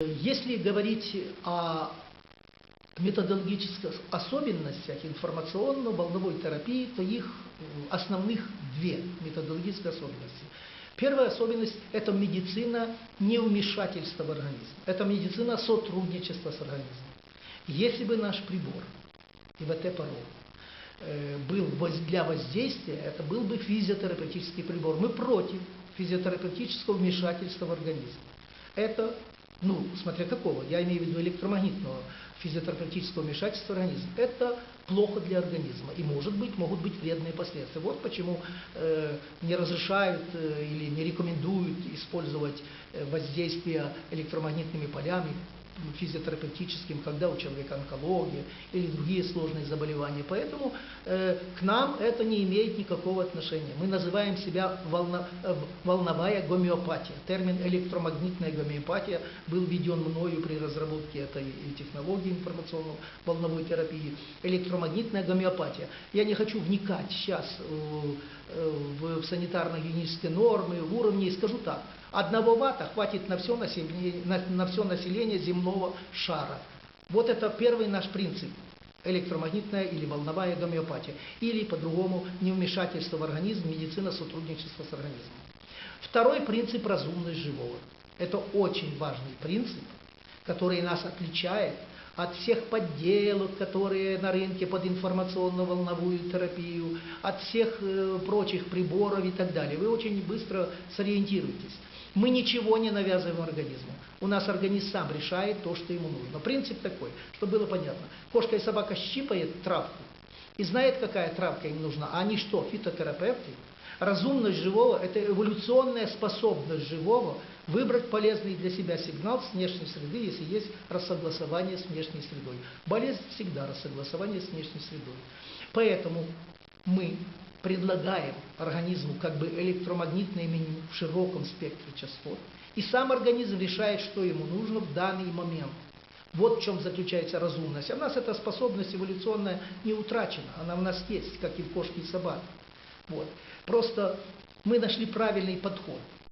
Если говорить о методологических особенностях информационно-волновой терапии, то их основных две методологические особенности. Первая особенность – это медицина невмешательства в организм. Это медицина сотрудничества с организмом. Если бы наш прибор ИВТ-порог э, был для воздействия, это был бы физиотерапевтический прибор. Мы против физиотерапевтического вмешательства в организм. Это, ну, смотря какого, я имею в виду электромагнитного физиотерапевтического вмешательства в организм. Это плохо для организма и, может быть, могут быть вредные последствия. Вот почему э, не разрешают э, или не рекомендуют использовать э, воздействие электромагнитными полями физиотерапевтическим, когда у человека онкология или другие сложные заболевания. Поэтому э, к нам это не имеет никакого отношения. Мы называем себя волна- э, волновая гомеопатия. Термин электромагнитная гомеопатия был введен мною при разработке этой технологии информационно-волновой терапии. Электромагнитная гомеопатия. Я не хочу вникать сейчас э, э, в, в санитарно-гигиенические нормы, в уровне, и скажу так. Одного вата хватит на все население, на, на все население земного шара. Вот это первый наш принцип. Электромагнитная или волновая гомеопатия. Или по-другому невмешательство в организм, медицина сотрудничества с организмом. Второй принцип – разумность живого. Это очень важный принцип, который нас отличает от всех подделок, которые на рынке под информационно-волновую терапию, от всех э, прочих приборов и так далее. Вы очень быстро сориентируетесь. Мы ничего не навязываем организму. У нас организм сам решает то, что ему нужно. Принцип такой, чтобы было понятно. Кошка и собака щипает травку и знает, какая травка им нужна. А они что, фитотерапевты? Разумность живого – это эволюционная способность живого выбрать полезный для себя сигнал с внешней среды, если есть рассогласование с внешней средой. Болезнь всегда рассогласование с внешней средой. Поэтому мы предлагаем организму как бы электромагнитное меню в широком спектре частот, и сам организм решает, что ему нужно в данный момент. Вот в чем заключается разумность. А у нас эта способность эволюционная не утрачена, она у нас есть, как и в кошки и собак. Вот. Просто мы нашли правильный подход.